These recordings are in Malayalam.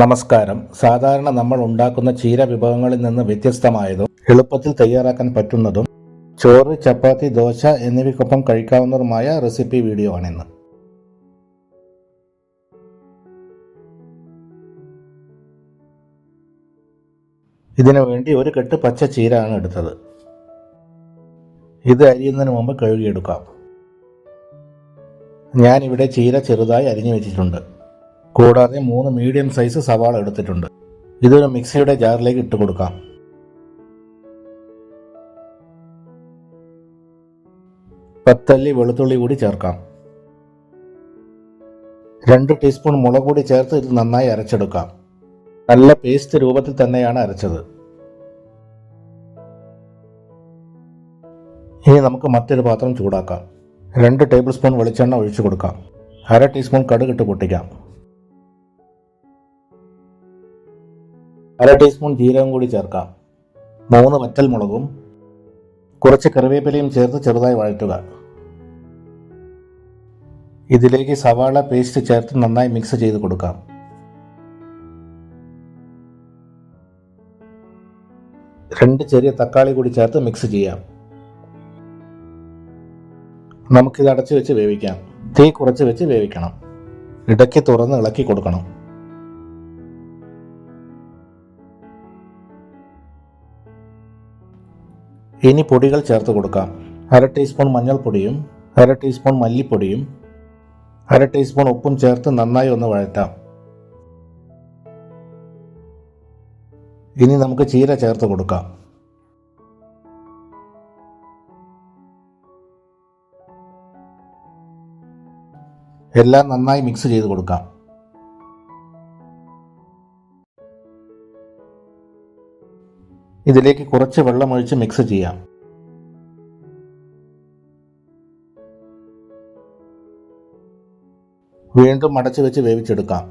നമസ്കാരം. സാധാരണ നമ്മൾ ഉണ്ടാക്കുന്ന ചീര വിഭവങ്ങളിൽ നിന്ന് വ്യത്യസ്തമായതും എളുപ്പത്തിൽ തയ്യാറാക്കാൻ പറ്റുന്നതും ചോറ് ചപ്പാത്തി ദോശ എന്നിവയ്ക്കൊപ്പം കഴിക്കാവുന്നതുമായ റെസിപ്പി വീഡിയോ ആണിന്ന്. ഇതിനു വേണ്ടി ഒരു കെട്ട് പച്ച ചീര ആണ് എടുത്തത്. ഇത് അരിയുന്നതിന് മുമ്പ് കഴുകിയെടുക്കാം. ഞാനിവിടെ ചീര ചെറുതായി അരിഞ്ഞു വെച്ചിട്ടുണ്ട്. കൂടാതെ മൂന്ന് മീഡിയം സൈസ് സവാള എടുത്തിട്ടുണ്ട്. ഇതൊരു മിക്സിയുടെ ജാറിലേക്ക് ഇട്ട് കൊടുക്കാം. പത്തല്ലി വെളുത്തുള്ളി കൂടി ചേർക്കാം. രണ്ട് ടീസ്പൂൺ മുളക് കൂടി ചേർത്ത് ഇത് നന്നായി അരച്ചെടുക്കാം. നല്ല പേസ്റ്റ് രൂപത്തിൽ തന്നെയാണ് അരച്ചത്. ഇനി നമുക്ക് മറ്റൊരു പാത്രം ചൂടാക്കാം. രണ്ട് ടേബിൾ സ്പൂൺ വെളിച്ചെണ്ണ ഒഴിച്ചു കൊടുക്കാം. അര ടീസ്പൂൺ കടുകിട്ട് പൊട്ടിക്കാം. അര ടീസ്പൂൺ ജീരകം കൂടി ചേർക്കാം. മൂന്ന് വറ്റൽ മുളകും കുറച്ച് കറിവേപ്പിലയും ചേർത്ത് ചെറുതായി വഴറ്റുക. ഇതിലേക്ക് സവാള പേസ്റ്റ് ചേർത്ത് നന്നായി മിക്സ് ചെയ്ത് കൊടുക്കാം. രണ്ട് ചെറിയ തക്കാളി കൂടി ചേർത്ത് മിക്സ് ചെയ്യാം. നമുക്കിത് അടച്ചു വെച്ച് വേവിക്കാം. തീ കുറച്ച് വെച്ച് വേവിക്കണം. ഇടയ്ക്ക് തുറന്ന് ഇളക്കി കൊടുക്കണം. ഇനി പൊടികൾ ചേർത്ത് കൊടുക്കാം. അര ടീസ്പൂൺ മഞ്ഞൾപ്പൊടിയും അര ടീസ്പൂൺ മല്ലിപ്പൊടിയും അര ടീസ്പൂൺ ഉപ്പും ചേർത്ത് നന്നായി ഒന്ന് വഴറ്റാം. ഇനി നമുക്ക് ചീര ചേർത്ത് കൊടുക്കാം. എല്ലാം നന്നായി മിക്സ് ചെയ്ത് കൊടുക്കാം. ഇതിലേക്ക് കുറച്ച് വെള്ളമൊഴിച്ച് മിക്സ് ചെയ്യാം. വീണ്ടും അടച്ചു വെച്ച് വേവിച്ചെടുക്കാം.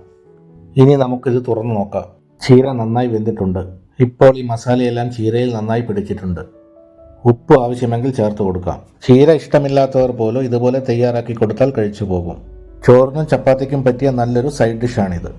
ഇനി നമുക്കിത് തുറന്നു നോക്കാം. ചീര നന്നായി വെന്തിട്ടുണ്ട്. ഇപ്പോൾ ഈ മസാലയെല്ലാം ചീരയിൽ നന്നായി പിടിച്ചിട്ടുണ്ട്. ഉപ്പ് ആവശ്യമെങ്കിൽ ചേർത്ത് കൊടുക്കാം. ചീര ഇഷ്ടമില്ലാത്തവർ പോലും ഇതുപോലെ തയ്യാറാക്കി കൊടുത്താൽ കഴിച്ചു പോകും. ചോറിനും ചപ്പാത്തിക്കും പറ്റിയ നല്ലൊരു സൈഡ് ഡിഷാണിത്